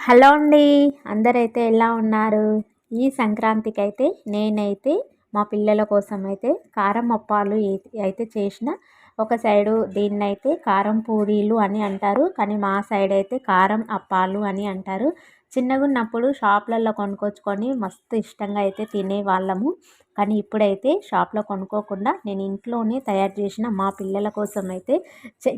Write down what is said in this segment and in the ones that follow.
Hello అండి అందరైతే ఎలా ఉన్నారు? ఈ సంక్రాంతికి అయితే నేనైతే మా పిల్లల కోసం అయితే కారం అప్పాలు అయితే చేసిన. ఒక సైడు దీన్నైతే కారం పూరీలు అని అంటారు కానీ మా సైడ్ అయితే కారం అప్పాలు అని అంటారు. చిన్నగా ఉన్నప్పుడు షాప్లలో కొనుక్కొచ్చుకొని మస్తు ఇష్టంగా అయితే తినేవాళ్ళము. కానీ ఇప్పుడైతే షాప్లో కొనుక్కోకుండా నేను ఇంట్లోనే తయారు చేసిన మా పిల్లల కోసం అయితే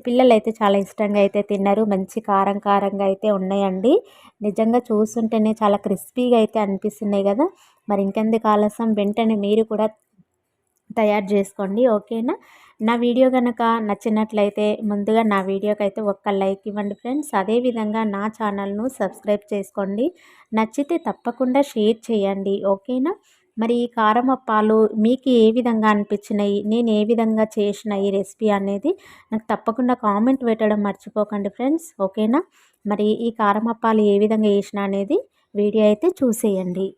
పిల్లలు అయితే చాలా ఇష్టంగా అయితే తిన్నారు. మంచి కారం కారంగా అయితే ఉన్నాయండి. నిజంగా చూస్తుంటేనే చాలా క్రిస్పీగా అయితే అనిపిస్తున్నాయి కదా. మరి ఇంకెందుకు ఆలస్యం? వెంటనే మీరు కూడా తయారు చేసుకోండి. ఓకేనా? నా వీడియో కనుక నచ్చినట్లయితే ముందుగా నా వీడియోకి అయితే ఒక్క లైక్ ఇవ్వండి ఫ్రెండ్స్. అదేవిధంగా నా ఛానల్ను సబ్స్క్రైబ్ చేసుకోండి. నచ్చితే తప్పకుండా షేర్ చేయండి. ఓకేనా? మరి ఈ కారం అప్పాలు మీకు ఏ విధంగా అనిపించినాయి? నేను ఏ విధంగా చేసిన ఈ రెసిపీ అనేది నాకు తప్పకుండా కామెంట్ పెట్టడం మర్చిపోకండి ఫ్రెండ్స్. ఓకేనా? మరి ఈ కారం అప్పాలు ఏ విధంగా వేసిన అనేది వీడియో అయితే చూసేయండి.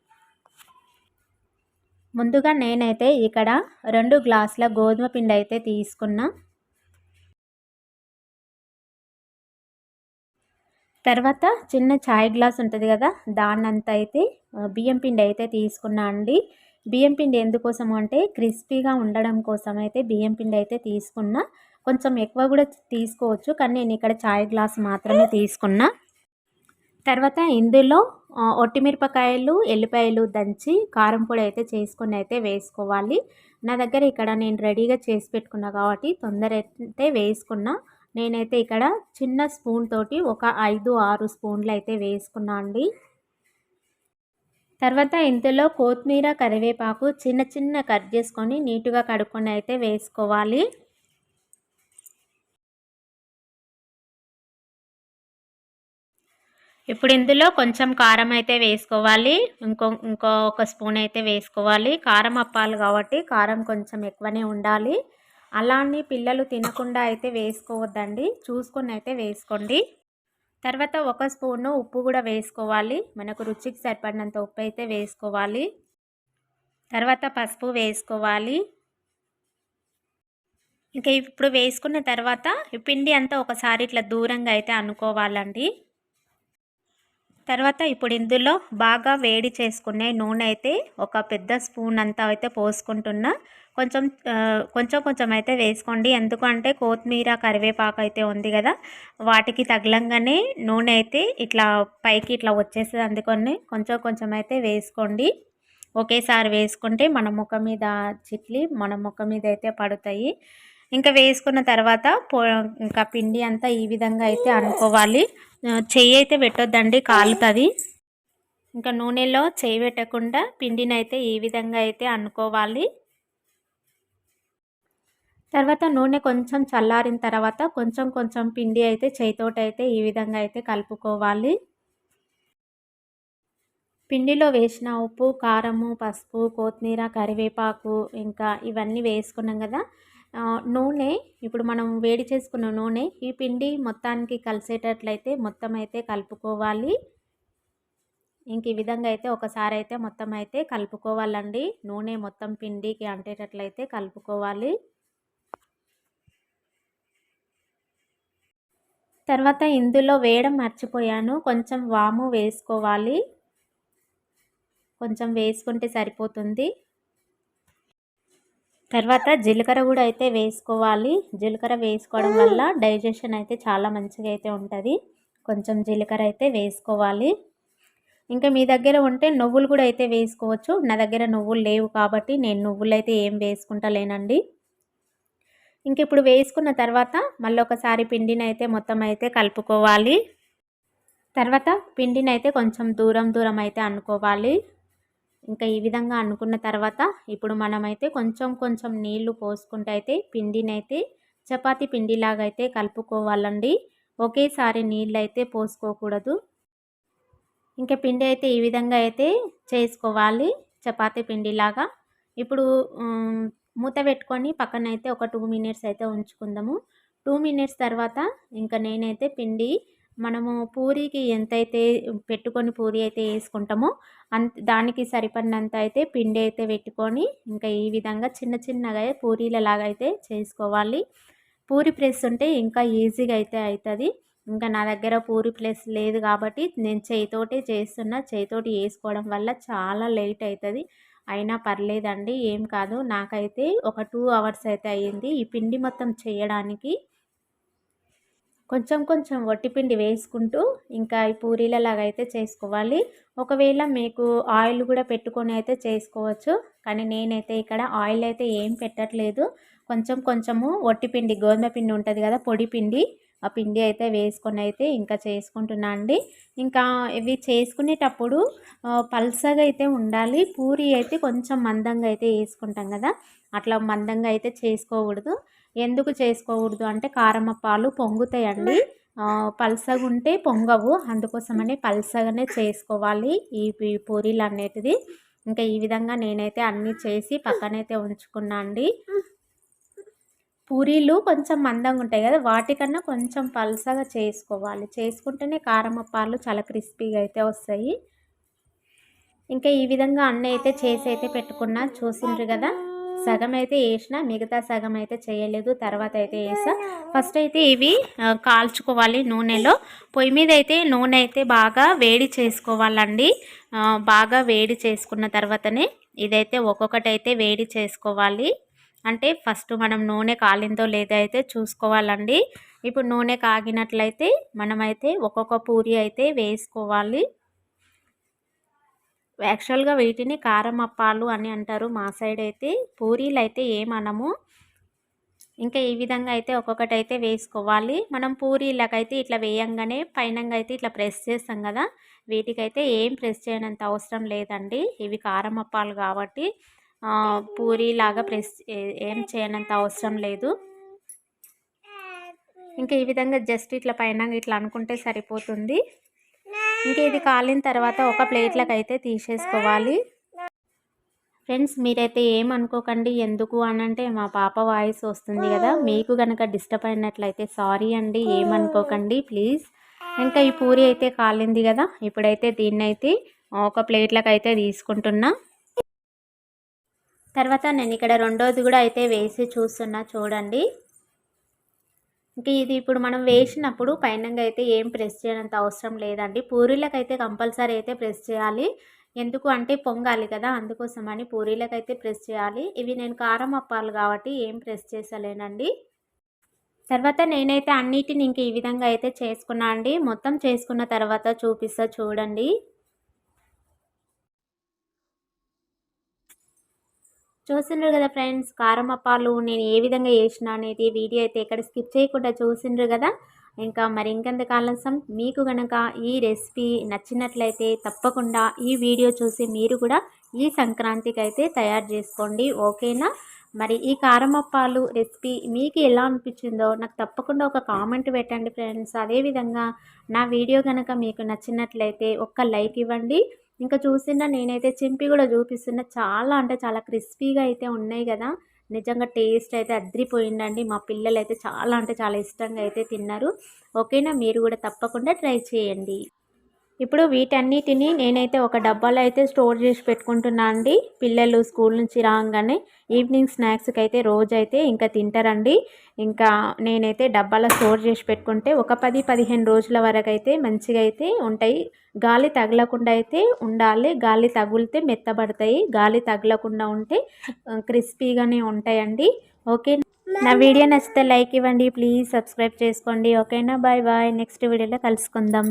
ముందుగా నేనైతే ఇక్కడ రెండు గ్లాసుల గోధుమ పిండి అయితే తీసుకున్నా. తర్వాత చిన్న చాయ్ గ్లాస్ ఉంటుంది కదా దాన్నంత అయితే బియ్యం పిండి అయితే తీసుకున్నా అండి. బియ్యం పిండి ఎందుకోసం అంటే క్రిస్పీగా ఉండడం కోసం అయితే బియ్యం పిండి అయితే తీసుకున్నా. కొంచెం ఎక్కువ కూడా తీసుకోవచ్చు కానీ నేను ఇక్కడ చాయ్ గ్లాస్ మాత్రమే తీసుకున్నా. తర్వాత ఇందులో ఒట్టిమిరపకాయలు ఎల్లిపాయలు దంచి కారం పొడి అయితే చేసుకొని అయితే వేసుకోవాలి. నా దగ్గర ఇక్కడ నేను రెడీగా చేసి పెట్టుకున్నా కాబట్టి తొందర అయితే వేసుకున్నా. నేనైతే ఇక్కడ చిన్న స్పూన్ తోటి ఒక ఐదు ఆరు స్పూన్లు అయితే వేసుకున్నా అండి. తర్వాత ఇందులో కొత్తిమీర కరివేపాకు చిన్న చిన్న కట్ చేసుకొని నీట్గా కడుక్కొని అయితే వేసుకోవాలి. ఇప్పుడు ఇందులో కొంచెం కారం అయితే వేసుకోవాలి. ఇంకో ఇంకో ఒక స్పూన్ అయితే వేసుకోవాలి. కారం అప్పాలి కాబట్టి కారం కొంచెం ఎక్కువనే ఉండాలి. అలానే పిల్లలు తినకుండా అయితే వేసుకోవద్దండి. చూసుకొని అయితే వేసుకోండి. తర్వాత ఒక స్పూను ఉప్పు కూడా వేసుకోవాలి. మనకు రుచికి సరిపడినంత ఉప్పు అయితే వేసుకోవాలి. తర్వాత పసుపు వేసుకోవాలి. ఇంకా ఇప్పుడు వేసుకున్న తర్వాత పిండి అంతా ఒకసారి ఇట్లా దూరంగా అయితే అనుకోవాలండి. తర్వాత ఇప్పుడు ఇందులో బాగా వేడి చేసుకునే నూనె అయితే ఒక పెద్ద స్పూన్ అంతా అయితే పోసుకుంటున్నా. కొంచెం కొంచెం కొంచెం అయితే వేసుకోండి. ఎందుకంటే కొత్తిమీర కరివేపాకు అయితే ఉంది కదా వాటికి తగలంగానే నూనె అయితే ఇట్లా పైకి ఇట్లా వచ్చేస్తుంది. అందుకని కొంచెం కొంచెం అయితే వేసుకోండి. ఒకేసారి వేసుకుంటే మన ముఖం మీద చిట్లి మన ముఖం మీద అయితే పడతాయి. ఇంకా వేసుకున్న తర్వాత ఇంకా పిండి అంతా ఈ విధంగా అయితే అనుకోవాలి. చెయ్యి అయితే పెట్టొద్దండి కాలుతుంది. ఇంకా నూనెలో చేయి పెట్టకుండా పిండిని అయితే ఈ విధంగా అయితే అనుకోవాలి. తర్వాత నూనె కొంచెం చల్లారిన తర్వాత కొంచెం కొంచెం పిండి అయితే చేయితోటి అయితే ఈ విధంగా అయితే కలుపుకోవాలి. పిండిలో వేసిన ఉప్పు కారము పసుపు కొత్తిమీర కరివేపాకు ఇంకా ఇవన్నీ వేసుకున్నాం కదా నూనె ఇప్పుడు మనం వేడి చేసుకున్న నూనె ఈ పిండి మొత్తానికి కలిసేటట్లయితే మొత్తం అయితే కలుపుకోవాలి. ఇంక ఈ విధంగా అయితే ఒకసారి అయితే మొత్తం అయితే కలుపుకోవాలండి. నూనె మొత్తం పిండికి అంటేటట్లయితే కలుపుకోవాలి. తర్వాత ఇందులో వేయడం మర్చిపోయాను. కొంచెం వాము వేసుకోవాలి. కొంచెం వేసుకుంటే సరిపోతుంది. తర్వాత జీలకర్ర కూడా అయితే వేసుకోవాలి. జీలకర్ర వేసుకోవడం వల్ల డైజెషన్ అయితే చాలా మంచిగా అయితే ఉంటుంది. కొంచెం జీలకర్ర అయితే వేసుకోవాలి. ఇంకా మీ దగ్గర ఉంటే నువ్వులు కూడా అయితే వేసుకోవచ్చు. నా దగ్గర నువ్వులు లేవు కాబట్టి నేను నువ్వులు అయితే ఏం వేసుకుంటలేనండి ఇంక ఇప్పుడు వేసుకున్న తర్వాత మళ్ళీ ఒకసారి పిండిని అయితే మొత్తం అయితే కలుపుకోవాలి. తర్వాత పిండిని అయితే కొంచెం దూరం దూరం అయితే అనుకోవాలి. ఇంకా ఈ విధంగా అనుకున్న తర్వాత ఇప్పుడు మనమైతే కొంచెం కొంచెం నీళ్ళు పోసుకుంటే అయితే పిండినైతే చపాతీ పిండిలాగా అయితే కలుపుకోవాలండి. ఒకేసారి నీళ్ళు అయితే పోసుకోకూడదు. ఇంకా పిండి అయితే ఈ విధంగా అయితే చేసుకోవాలి. చపాతీ పిండిలాగా. ఇప్పుడు మూత పెట్టుకొని పక్కన అయితే ఒక టూ మినిట్స్ అయితే ఉంచుకుందాము. టూ మినిట్స్ తర్వాత ఇంకా నేనైతే పిండి మనము పూరికి ఎంతైతే పెట్టుకొని పూరి అయితే వేసుకుంటామో అంత దానికి సరిపడినంత అయితే పిండి అయితే పెట్టుకొని ఇంకా ఈ విధంగా చిన్న చిన్నగా పూరీలలాగా అయితే చేసుకోవాలి. పూరి ప్రెస్ ఉంటే ఇంకా ఈజీగా అయితే అవుతుంది ఇంకా నా దగ్గర పూరి ప్లేస్ లేదు కాబట్టి నేను చేయితోటే చేస్తున్నా. చేయితోటి వేసుకోవడం వల్ల చాలా లేట్ అవుతుంది అయినా పర్లేదండి ఏం కాదు. నాకైతే ఒక టూ అవర్స్ అయితే అయ్యింది ఈ పిండి మొత్తం చేయడానికి కొంచెం కొంచెం వట్టిపిండి వేసుకుంటూ ఇంకా ఈ పూరీలలాగా అయితే చేసుకోవాలి. ఒకవేళ మీకు ఆయిల్ కూడా పెట్టుకొని అయితే చేసుకోవచ్చు. కానీ నేనైతే ఇక్కడ ఆయిల్ అయితే ఏం పెట్టట్లేదు. కొంచెం కొంచెము వట్టిపిండి గోధుమ పిండి ఉంటుంది కదా పొడి పిండి. ఆ పిండి అయితే వేసుకొని అయితే ఇంకా చేసుకుంటున్నా అండి. ఇంకా ఇవి చేసుకునేటప్పుడు పల్సగా అయితే ఉండాలి. పూరి అయితే కొంచెం మందంగా అయితే వేసుకుంటాం కదా. అట్లా మందంగా అయితే చేసుకోకూడదు. ఎందుకు చేసుకోకూడదు అంటే కారమప్పాలు పొంగుతాయండి. పల్సగా ఉంటే పొంగవు. అందుకోసమని పల్సగానే చేసుకోవాలి ఈ పూరీలు అనేటిది ఇంకా ఈ విధంగా నేనైతే అన్నీ చేసి పక్కనైతే ఉంచుకున్నా అండి. పూరీలు కొంచెం మందంగా ఉంటాయి కదా వాటికన్నా కొంచెం పల్సగా చేసుకోవాలి. చేసుకుంటేనే కారం అప్పాలు చాలా క్రిస్పీగా అయితే వస్తాయి. ఇంకా ఈ విధంగా అన్నీ అయితే చేసి అయితే పెట్టుకున్నా చూసిండ్రు కదా సగం అయితే వేసిన మిగతా సగం అయితే చేయలేదు తర్వాత అయితే వేసా. ఫస్ట్ అయితే ఇవి కాల్చుకోవాలి నూనెలో. పొయ్యి మీద అయితే నూనె అయితే బాగా వేడి చేసుకోవాలండి. బాగా వేడి చేసుకున్న తర్వాతనే ఇదైతే ఒక్కొక్కటి అయితే వేడి చేసుకోవాలి. అంటే ఫస్ట్ మనం నూనె కాలిందో లేదో అయితే చూసుకోవాలండి. ఇప్పుడు నూనె కాగినట్లయితే మనమైతే ఒక్కొక్క పూరి అయితే వేసుకోవాలి. యాక్చువల్గా వీటిని కారం అప్పాలు అని అంటారు మా సైడ్ అయితే. పూరీలు అయితే ఏమనము. ఇంకా ఈ విధంగా అయితే ఒక్కొక్కటి అయితే వేసుకోవాలి. మనం పూరీలకైతే ఇట్లా వేయంగానే పైనంగా అయితే ఇట్లా ప్రెస్ చేస్తాం కదా. వీటికైతే ఏం ప్రెస్ చేయనంత అవసరం లేదండి. ఇవి కారం అప్పాలు కాబట్టి పూరీలాగా ప్రెస్ ఏం చేయనంత అవసరం లేదు. ఇంకా ఈ విధంగా జస్ట్ ఇట్లా పైన ఇట్లా అనుకుంటే సరిపోతుంది. ఇంకా ఇది కాలిన తర్వాత ఒక ప్లేట్లకు అయితే తీసేసుకోవాలి. ఫ్రెండ్స్ మీరైతే ఏమనుకోకండి ఎందుకు అనంటే మా పాప వాయిస్ వస్తుంది కదా మీకు కనుక డిస్టర్బ్ అయినట్లయితే సారీ అండి ఏమనుకోకండి ప్లీజ్. ఇంకా ఈ పూరి అయితే కాలింది కదా ఇప్పుడైతే దీన్నైతే ఒక ప్లేట్లకు అయితే తీసుకుంటున్నా. తర్వాత నేను ఇక్కడ రెండోది కూడా అయితే వేసి చూస్తున్నా చూడండి. ఇంకా ఇది ఇప్పుడు మనం వేసినప్పుడు పైనంగా అయితే ఏం ప్రెస్ చేయనంత అవసరం లేదండి. పూరీలకైతే కంపల్సరీ అయితే ప్రెస్ చేయాలి. ఎందుకు అంటే పొంగాలి కదా అందుకోసం అని పూరీలకైతే ప్రెస్ చేయాలి. ఇవి నేను కారం అప్పాలి కాబట్టి ఏం ప్రెస్ చేసలేనండి. తర్వాత నేనైతే అన్నిటిని ఇంక ఈ విధంగా అయితే చేసుకున్నా అండి. మొత్తం చేసుకున్న తర్వాత చూపిస్తా చూడండి. చూసిండ్రు కదా ఫ్రెండ్స్ కారం అప్పాలు నేను ఏ విధంగా చేసిన అనేది వీడియో అయితే ఎక్కడ స్కిప్ చేయకుండా చూసిండ్రు కదా. ఇంకా మరి ఇంకెంత కాలసం మీకు కనుక ఈ రెసిపీ నచ్చినట్లయితే తప్పకుండా ఈ వీడియో చూసి మీరు కూడా ఈ సంక్రాంతికి అయితే తయారు చేసుకోండి ఓకేనా? మరి ఈ కారమప్పాలు రెసిపీ మీకు ఎలా అనిపించిందో నాకు తప్పకుండా ఒక కామెంట్ పెట్టండి ఫ్రెండ్స్. అదేవిధంగా నా వీడియో కనుక మీకు నచ్చినట్లయితే ఒక్క లైక్ ఇవ్వండి. ఇంకా చూసిన నేనైతే చింపి కూడా చూపిస్తున్న. చాలా అంటే చాలా క్రిస్పీగా అయితే ఉన్నాయి కదా. నిజంగా టేస్ట్ అయితే అద్రిపోయిందండి. మా పిల్లలు అయితే చాలా అంటే చాలా ఇష్టంగా అయితే తిన్నారు. ఓకేనా? మీరు కూడా తప్పకుండా ట్రై చేయండి. ఇప్పుడు వీటన్నిటిని నేనైతే ఒక డబ్బాలో అయితే స్టోర్ చేసి పెట్టుకుంటున్నా అండి. పిల్లలు స్కూల్ నుంచి రాగానే ఈవినింగ్ స్నాక్స్కి అయితే రోజైతే ఇంకా తింటారండి. ఇంకా నేనైతే డబ్బాలో స్టోర్ చేసి పెట్టుకుంటే ఒక పది పదిహేను రోజుల వరకు అయితే మంచిగా అయితే ఉంటాయి. గాలి తగలకుండా అయితే ఉండాలి. గాలి తగిలితే మెత్తబడతాయి. గాలి తగలకుండా ఉంటే క్రిస్పీగానే ఉంటాయండి. ఓకే. నా వీడియో నచ్చితే లైక్ ఇవ్వండి. ప్లీజ్ సబ్స్క్రైబ్ చేసుకోండి. ఓకేనా? Bye bye. నెక్స్ట్ వీడియోలో కలుసుకుందాం.